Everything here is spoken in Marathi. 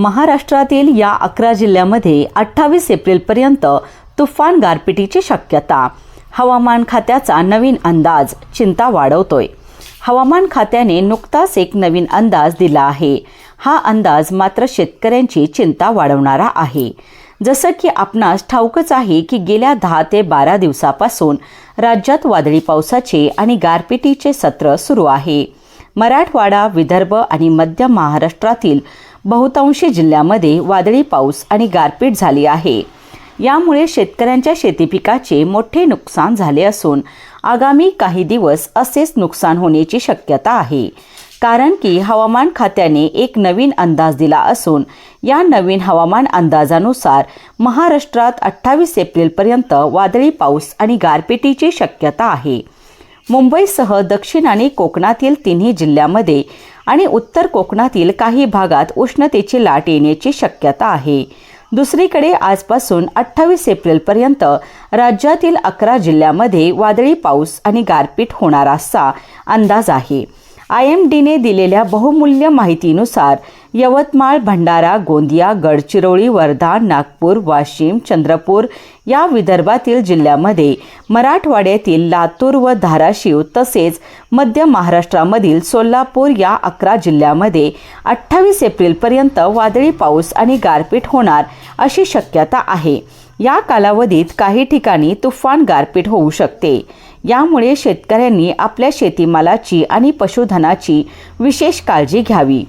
महाराष्ट्रातील या अकरा जिल्ह्यामध्ये अठ्ठावीस एप्रिलपर्यंत तुफान गारपिटीची शक्यता. हवामान खात्याचा नवीन अंदाज चिंता वाढवतोय. हवामान खात्याने नुकताच एक नवीन अंदाज दिला आहे. हा अंदाज मात्र शेतकऱ्यांची चिंता वाढवणारा आहे. जसं की आपणास ठाऊकच आहे की गेल्या दहा ते बारा दिवसापासून राज्यात वादळी पावसाचे आणि गारपिटीचे सत्र सुरू आहे. मराठवाडा विदर्भ आणि मध्य महाराष्ट्रातील बहुतांशी जिल्ह्यामध्ये वादळी पाऊस आणि गारपीट झाली आहे. यामुळे शेतकऱ्यांच्या शेतीपिकाचे मोठे नुकसान झाले असून आगामी काही दिवस असेच नुकसान होण्याची शक्यता आहे. कारण की हवामान खात्याने एक नवीन अंदाज दिला असून या नवीन हवामान अंदाजानुसार महाराष्ट्रात अठ्ठावीस एप्रिलपर्यंत वादळी पाऊस आणि गारपिटीची शक्यता आहे. मुंबईसह दक्षिण आणि कोकणातील तिन्ही जिल्ह्यामध्ये आणि उत्तर कोकणातील काही भागात उष्णतेची लाट येण्याची शक्यता आहे. दुसरीकडे आजपासून अठ्ठावीस एप्रिलपर्यंत राज्यातील अकरा जिल्ह्यामध्ये वादळी पाऊस आणि गारपीट होणार असा अंदाज आहे. आय एम डीने दिलेल्या बहुमूल्य माहितीनुसार यवतमाळ भंडारा गोंदिया गडचिरोली वर्धा नागपूर वाशिम चंद्रपूर या विदर्भातील जिल्ह्यामध्ये मराठवाड्यातील लातूर व धाराशिव तसेच मध्य महाराष्ट्रामधील सोलापूर या अकरा जिल्ह्यामध्ये अठ्ठावीस एप्रिलपर्यंत वादळी पाऊस आणि गारपीट होणार अशी शक्यता आहे. या कालावधीत काही ठिकाणी तुफान गारपीट होऊ शकते. यामुळे शेतकऱ्यांनी आपल्या शेतीमालाची आणि पशुधनाची विशेष काळजी घ्यावी.